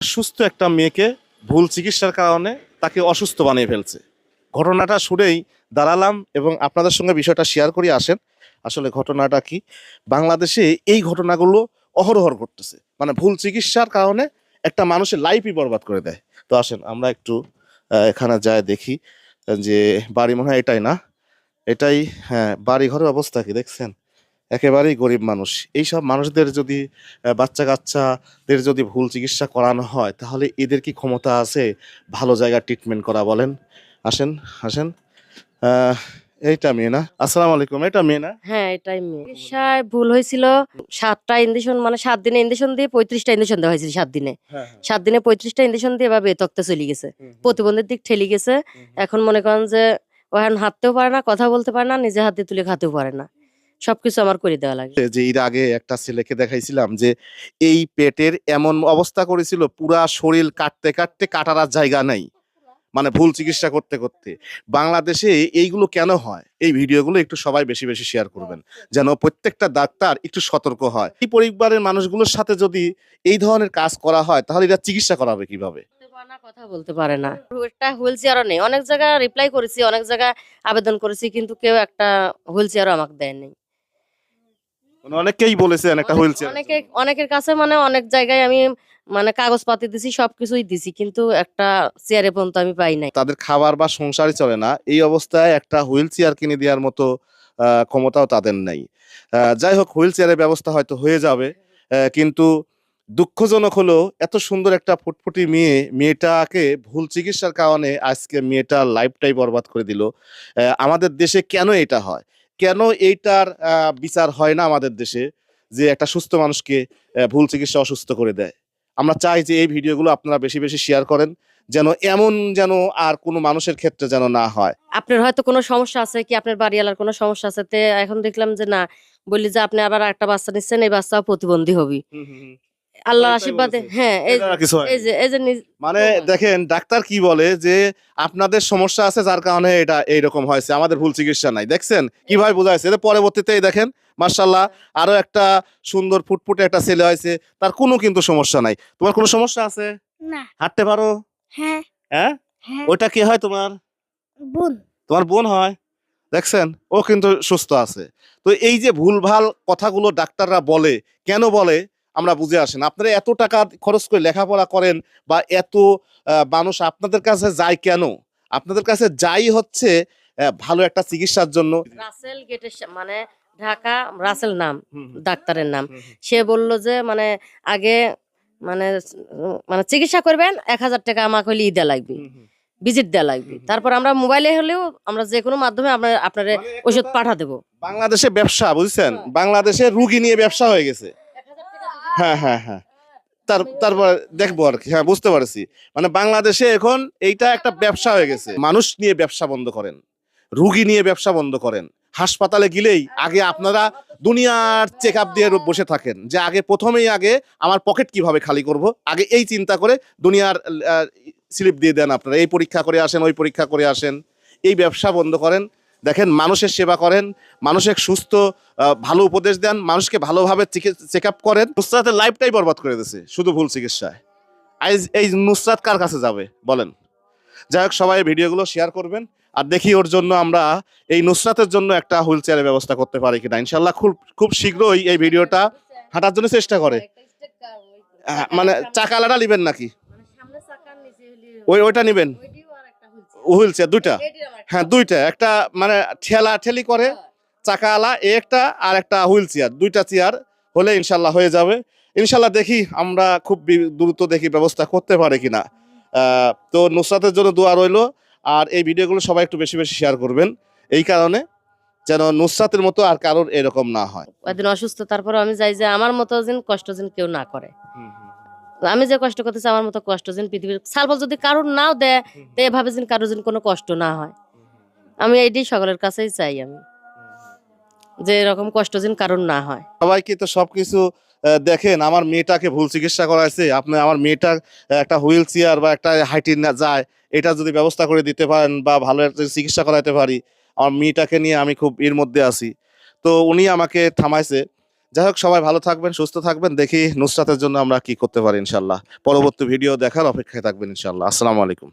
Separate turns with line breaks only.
সুস্থ একটা মেয়েকে ভুল চিকিৎসার কারণে তাকে অসুস্থ বানিয়ে ফেলছে। ঘটনাটা শুনেই দাঁড়ালাম এবং আপনাদের সঙ্গে বিষয়টা শেয়ার করি, আসেন। আসলে ঘটনাটা কি? বাংলাদেশে এই ঘটনাগুলো অহরহর ঘটতেছে। মানে ভুল চিকিৎসার কারণে একটা মানুষের লাইফই বরবাদ করে দেয়। তো আসেন, আমরা একটু এখানে যায় দেখি, যে বাড়ি মনে হয় এটাই না? এটাই হ্যাঁ বাড়ি ঘরের অবস্থা কি দেখছেন? একেবারেই গরিব মানুষ। এইসব মানুষদের যদি বাচ্চা কাচ্চাদের যদি ভুল চিকিৎসা করানো হয় তাহলে এদের কি ক্ষমতা আছে ভালো জায়গায় ট্রিটমেন্ট করা বলেন? আসেন আসেন। এইটা মেয়ে না আসসালামু আলাইকুম এটা মেয়ে না
হ্যাঁ এটাই মেয়ে। চিকিৎসায় ভুল হয়েছিল সাতটা ইঞ্জেকশন মানে সাত দিনে ইঞ্জেকশন দিয়ে পঁয়ত্রিশটা ইঞ্জেকশন দেওয়া হয়েছিল সাত দিনে। সাত দিনে পঁয়ত্রিশটা ইঞ্জেকশন দিয়ে এবার বেতকতে চলে গেছে। প্রতিবন্ধীর দিক ঠেলে গেছে। এখন মনে করেন যে ও এখন হাঁটতেও পারে না কথা বলতে পারে না নিজে হাতে তুলে খাতেও পারে না। সবকিছু আমার করে দেওয়া লাগে।
যে এর আগে একটা ছেলেকে দেখাইছিলাম যে এই পেটের এমন অবস্থা করেছিল পুরা শরীর কাটতে কাটতে কাটার আর জায়গা নাই। মানে ভুল চিকিৎসা করতে করতে। বাংলাদেশে এইগুলো কেন হয়? এই ভিডিওগুলো একটু সবাই বেশি বেশি শেয়ার করবেন। যেন প্রত্যেকটা ডাক্তার একটু সতর্ক হয়। এই পরিবারের মানুষগুলোর সাথে যদি এই ধরনের কাজ করা হয় তাহলে এটা চিকিৎসা করাবে কীভাবে?
কথা বলতে পারে না। একটা হুইল চেয়ারও নেই। অনেক জায়গায় রিপ্লাই করেছি অনেক জায়গায় আবেদন করেছি কিন্তু কেউ একটা হুইল চেয়ারও আমাকে দেয়নি।
মানে অনেকেই বলেছেন একটা হুইল
অনেকে অনেকের কাছে মানে অনেক জায়গায় আমি মানে কাগজপাতি দিছি সবকিছুই দিছি কিন্তু একটা চেয়ারে পর্যন্ত আমি পাই নাই।
তাদের খাবার বা সংসারই চলে না এই অবস্থায় একটা হুইল চেয়ার কিনে দেওয়ার মতো ক্ষমতাও তাদের নেই। যাই হোক হুইল চেয়ারের ব্যবস্থা হয়তো হয়ে যাবে কিন্তু দুঃখজনক হলো এত সুন্দর একটা ফুটফুটি মেয়ে মেয়েটাকে ভুল চিকিৎসার কারণে আজকে মেয়েটার লাইফটাই বরবাদ করে দিল। আমাদের দেশে কেন এটা হয়? কেন এইটার বিচার হয় না আমাদের দেশে যে একটা সুস্থ মানুষকে ভুল চিকিৎসা অসুস্থ করে দেয়? আমরা চাই যে এই ভিডিওগুলো আপনারা বেশি বেশি শেয়ার করেন যেন এমন যেন আর কোনো মানুষের ক্ষেত্রে যেন না হয়।
আপনার হয়তো কোনো সমস্যা আছে কি? আপনার বাড়িওয়ালার কোনো সমস্যা আছে? তে এখন দেখলাম যে না বললি যে আপনি আবার একটা বাচ্চা নিচ্ছেন এই বাচ্চাও প্রতিবন্ধী হবি। আল্লাহর আশীর্বাদে হ্যাঁ এই যে এই যে
মানে দেখেন ডাক্তার কি বলে যে আপনাদের সমস্যা আছে যার কারণে এটা এইরকম হয়েছে আমাদের ভুল চিকিৎসা নাই। দেখছেন? কীভাবে বোঝাইছে? এটা পরবর্তীতে দেখেন মার্শাল্লাহ আরও একটা সুন্দর ফুটফুটে একটা ছেলে হয়েছে তার কোনো কিন্তু সমস্যা নাই। তোমার কোনো সমস্যা আছে?
না।
হাঁটতে পারো?
হ্যাঁ।
হ্যাঁ?
হ্যাঁ।
ওটা কি হয় তোমার?
বোন।
তোমার বোন হয়। দেখছেন? ও কিন্তু সুস্থ আছে। তো এই যে ভুলভাল কথাগুলো ডাক্তাররা বলে কেন বলে? আমরা বুঝে আসেন আপনারা এত টাকা খরচ করে লেখাপড়া করেন বা এত মানুষ আপনাদের কাছে যায় কেন? আপনাদের কাছে যাই হচ্ছে ভালো একটা চিকিৎসার জন্য।
রাসেল গেটের মানে ঢাকা রাসেল নাম ডাক্তারের নাম। সে বলল যে মানে আগে মানে মানে চিকিৎসা করবেন এক হাজার টাকা আমাকে হলে ই দেওয়া লাগবে ভিজিট দেওয়া লাগবে। তারপর আমরা মোবাইলে হলেও আমরা যে কোনো মাধ্যমে আপনার আপনার ওষুধ পাঠা দেবো।
বাংলাদেশে ব্যবসা বুঝছেন? বাংলাদেশে রুগী নিয়ে ব্যবসা হয়ে গেছে। হ্যাঁ হ্যাঁ হ্যাঁ। তার তারপর দেখব আর কি। হ্যাঁ বুঝতে পারছি। মানে বাংলাদেশে এখন এইটা একটা ব্যবসা হয়ে গেছে। মানুষ নিয়ে ব্যবসা বন্ধ করেন। রুগী নিয়ে ব্যবসা বন্ধ করেন। হাসপাতালে গেলেই আগে আপনারা দুনিয়ার চেক আপ দিয়ে বসে থাকেন যে আগে প্রথমেই আগে আমার পকেট কীভাবে খালি করব? আগে এই চিন্তা করে দুনিয়ার স্লিপ দিয়ে দেন আপনারা। এই পরীক্ষা করে আসেন ওই পরীক্ষা করে আসেন। এই ব্যবসা বন্ধ করেন। দেখেন মানুষের সেবা করেন মানুষের সুস্থ ভালো উপদেশ দেন মানুষকে ভালোভাবে চেক আপ করেন। নুসরাতের লাইফটাই বরবাদ করে দিয়েছে শুধু ভুল চিকিৎসায়। আইজ এই নুসরাত কার কাছে যাবে বলেন? যাই হোক সবাই ভিডিওগুলো শেয়ার করবেন আর দেখি ওর জন্য আমরা এই নুসরাতের জন্য একটা হুইল চেয়ারের ব্যবস্থা করতে পারি কিনা। ইনশাল্লাহ খুব খুব শীঘ্রই এই ভিডিওটা হাঁটার জন্য চেষ্টা করে। আহ, মানে চাকালাটা নিবেন নাকি? ওই ওইটা নিবেন। হুইল চেয়ার দুইটা। হ্যাঁ দুইটা। একটা মানে ঠেলা ঠেলি করে চাকা আলা একটা আর একটা হুইল চেয়ার। দুইটা চেয়ার হলে ইনশাল্লাহ হয়ে যাবে। ইনশাল্লাহ দেখি আমরা খুব দ্রুত দেখি ব্যবস্থা করতে পারি কিনা। আহ, তো নুসরাতের জন্য দোয়া রইল। আর এই ভিডিওগুলো সবাই একটু বেশি বেশি শেয়ার করবেন। এই কারণে যেন নুসরাতের মতো আর কারোর এরকম না হয়।
কয়েকদিন অসুস্থ তারপর আমি চাই যে আমার মতো যেন কষ্ট যেন কেউ না করে। আমি যে কষ্ট করতেছি আমার মতো কষ্ট যেন পৃথিবীর সালফল যদি কারোর নাও দেয় তো এভাবে যেন কারোর যেন কোনো কষ্ট না হয়। আমি এইটাই সকলের কাছেই চাই আমি। যে এরকম কষ্ট যেন কারোর না হয়।
সবাইকে তো সবকিছু দেখেন আমার মেয়েটাকে ভুল চিকিৎসা করাইছে। আপনি আমার মেয়েটা একটা হুইল চেয়ার বা একটা হাইটি না যায় এটা যদি ব্যবস্থা করে দিতে পারেন বা ভালো একটা চিকিৎসা করাইতে পারি আমার মেয়েটাকে নিয়ে আমি খুব এর মধ্যে আছি। তো উনি আমাকে থামাইছে। যাই হোক সবাই ভালো থাকবেন সুস্থ থাকবেন দেখি নুসরাতের জন্য আমরা কি করতে পারি ইনশাল্লাহ পরবর্তী ভিডিও দেখার অপেক্ষায় থাকবেন ইনশাল্লাহ আসসালামু আলাইকুম।